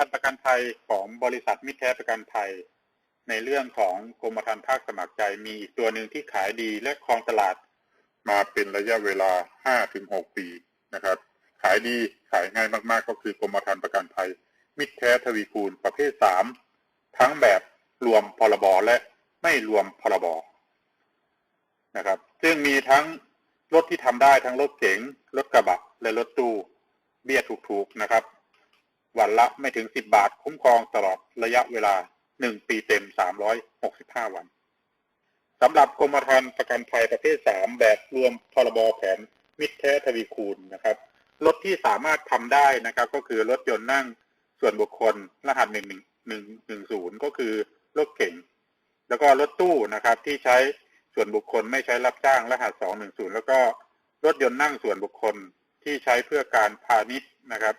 พันประกันภัยของบริษัทมิตรแท้ประกันภัย ในเรื่องของกรมธรรม์ภาคสมัครใจมีอีกตัวหนึ่งที่ขายดีและครองตลาด มาเป็นระยะเวลา 5-6 ปีนะครับ ขายดีขายง่ายมากๆ ก็คือกรมธรรม์ประกันภัย มิตรแท้ทวีคูณประเภท 3 ทั้งแบบรวมพรบและไม่รวมพรบนะครับ ซึ่งมีทั้งรถที่ทำได้ทั้งรถเก๋งรถกระบะและรถตู้เบี้ยถูกๆนะครับ วันละไม่ถึง 10 บาท คุ้มครองตลอดระยะเวลา 1 ปีเต็ม 365 วันสำหรับกรมธรรม์ประกันภัยประเภท 3 แบบรวมพรบแผนมิตรแท้ทวีคูณนะครับรถที่สามารถทำได้นะครับ ก็คือรถยนต์นั่งส่วนบุคคลรหัส1 1 1 1 0 ก็คือรถเก๋งแล้วก็รถตู้นะครับที่ใช้ส่วนบุคคลไม่ใช้รับจ้างรหัส 210 แล้วก็รถยนต์นั่งส่วนบุคคลที่ใช้เพื่อการพาณิชย์นะครับ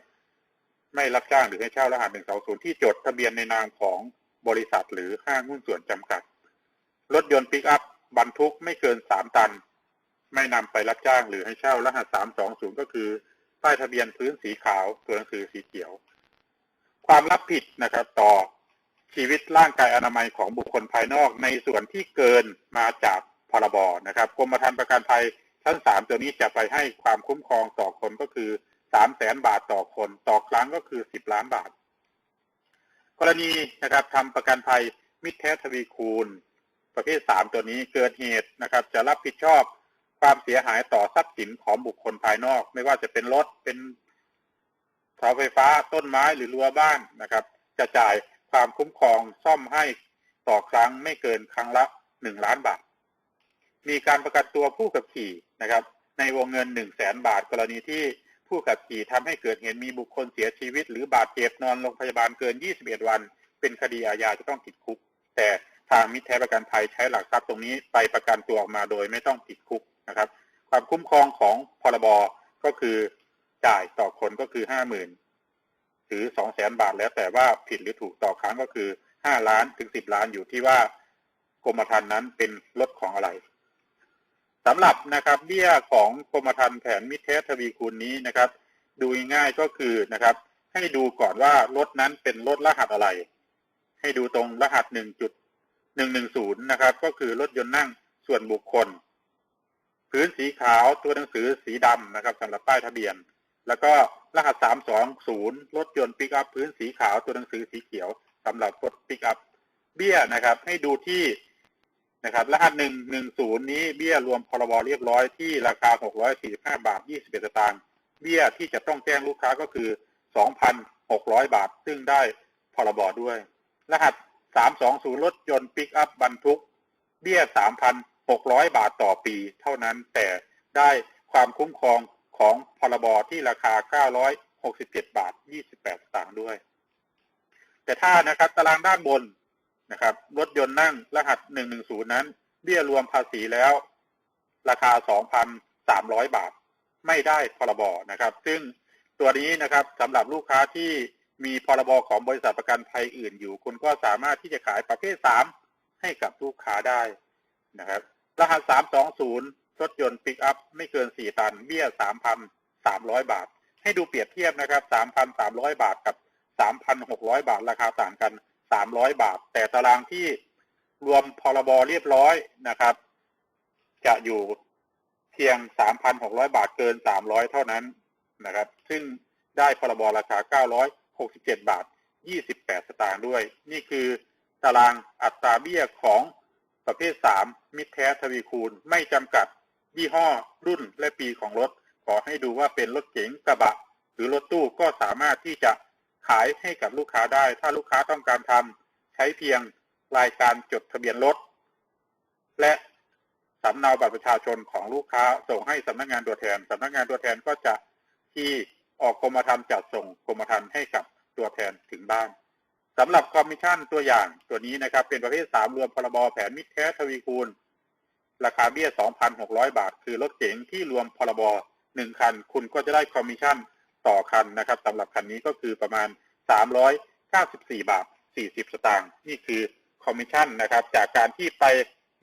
ไม่รับจ้างหรือให้เช่ารหัส120ที่จดทะเบียนในนามของบริษัทหรือห้างหุ้นส่วนจำกัด รถยนต์ปิกอัพบรรทุกไม่เกิน3ตัน ไม่นำไปรับจ้างหรือให้เช่ารหัส320ก็คือป้ายทะเบียนพื้นสีขาวตัวหนังสือสีเขียว ความรับผิดนะครับ ต่อชีวิตร่างกายอนามัยของบุคคลภายนอกในส่วนที่เกินมาจากพรบนะครับกรมธรรม์ประกันภัยชั้นสามตัวนี้จะไปให้ความคุ้มครองต่อคนก็คือ สามแสนบาทต่อคนต่อครั้งก็คือสิบล้านบาท กรณีนะครับทำประกันภัยมิตรแท้ทวีคูณ ประเภทสามตัวนี้เกิดเหตุนะครับ จะรับผิดชอบความเสียหายต่อทรัพย์สินของบุคคลภายนอก ไม่ว่าจะเป็นรถเป็นเสาไฟฟ้าต้นไม้หรือรั้วบ้านนะครับ จะจ่ายความคุ้มครองซ่อมให้ต่อครั้งไม่เกินครั้งละหนึ่งล้านบาท มีการประกันตัวผู้ขับขี่นะครับ ในวงเงิน1 0 0 0 0แสนบาทกรณีที่ ผู้ขับขี่ทำให้เกิดเหตุมีบุคคลเสียชีวิต หรือบาดเจ็บนอนโรงพยาบาลเกิน 21 วัน เป็นคดีอาญาจะต้องติดคุก แต่ทางมิตรแท้ประกันภัยใช้หลักทรัพย์ตรงนี้ไปประกันตัวออกมาโดยไม่ต้องติดคุกนะครับ ความคุ้มครองของพรบก็คือจ่ายต่อคนก็คือ50,000หรือ200,000บาทแล้วแต่ว่าผิดหรือถูกต่อครั้งก็คือ5ล้านถึง10ล้านอยู่ที่ว่ากรมธรรม์นั้นเป็นรถของอะไร สำหรับนะครับเบี้ยของกรมธรรม์แผนมิตรแท้ทวีคูณนี้นะครับ ดูง่ายก็คือนะครับ ให้ดูก่อนว่ารถนั้นเป็นรถรหัสอะไร ให้ดูตรงรหัส1.110นะครับ ก็คือรถยนต์นั่งส่วนบุคคล พื้นสีขาวตัวหนังสือสีดำนะครับสำหรับป้ายทะเบียน แล้วก็รหัส320รถยนต์ปิกอัพพื้นสีขาวตัวหนังสือสีเขียวสำหรับรถปิกอัพเบี้ยนะครับ ให้ดูที่ นะครับรหัส110นี้เบี้ยรวมพรบเรียบร้อยที่ราคา645บาท21สตางค์เบี้ยที่จะต้องแจ้งลูกค้าก็คือ2,600บาท ซึ่งได้พรบด้วย รหัส320รถยนต์ปิกอัพบรรทุก เบี้ย3,600บาทต่อปี เท่านั้นแต่ได้ความคุ้มครองของพรบที่ราคา967บาท28สตางค์ด้วย แต่ถ้านะครับตารางด้านบน นะครับ รถยนต์นั่งรหัส110นั้น เบี้ยรวมภาษีแล้ว ราคา2,300บาท ไม่ได้พรบนะครับ ซึ่งตัวนี้นะครับสำหรับลูกค้าที่มีพรบของบริษัทประกันภัยอื่นอยู่ คุณก็สามารถที่จะขายประเภท3ให้กับลูกค้าได้นะครับ รหัส320รถยนต์ปิกอัพไม่เกิน4ตัน เบี้ย3,300บาท ให้ดูเปรียบเทียบนะครับ3,300บาทกับ3,600บาทราคาต่างกัน 300บาท แต่ตารางที่รวมพรบเรียบร้อยนะครับ จะอยู่เพียง3,600บาทเกิน300เท่านั้นนะครับ ซึ่งได้พรบราคา967บาท28สตางค์ด้วย นี่คือตารางอัตราเบี้ยของประเภท3มิตรแท้ทวีคูณไม่จำกัดยี่ห้อรุ่นและปีของรถ ขอให้ดูว่าเป็นรถเก๋งกระบะ หรือรถตู้ก็สามารถที่จะ ขายให้กับลูกค้าได้ ถ้าลูกค้าต้องการทำใช้เพียงรายการจดทะเบียนรถ และสำเนาบัตรประชาชนของลูกค้าส่งให้สำนักงานตัวแทนสำนักงานตัวแทนก็จะที่ออกกรมธรรม์จัดส่งกรมธรรม์ให้กับตัวแทนถึงบ้านสำหรับคอมมิชชั่นตัวอย่างตัวนี้นะครับ เป็นประเภท3รวมพรบแผนมิตรแท้ทวีคูณ ราคาเบี้ย 2,600 บาท คือรถเก๋งที่รวมพรบ1คัน คุณก็จะได้คอมมิชชั่น ต่อคันนะครับสำหรับคันนี้ก็คือประมาณ 394 บาท 40 สตางค์นี่คือคอมมิชชั่นนะครับจากการที่ไป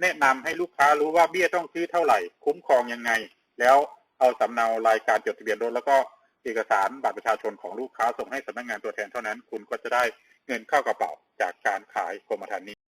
แนะนำให้ลูกค้ารู้ว่าเบี้ยต้องซื้อเท่าไหร่ คุ้มครองยังไง แล้วเอาสำเนารายการจดทะเบียนรถแล้วก็เอกสารบัตรประชาชนของลูกค้าส่งให้สำนักงานตัวแทนเท่านั้น คุณก็จะได้เงินเข้ากระเป๋าจากการขายกรมธรรม์นี้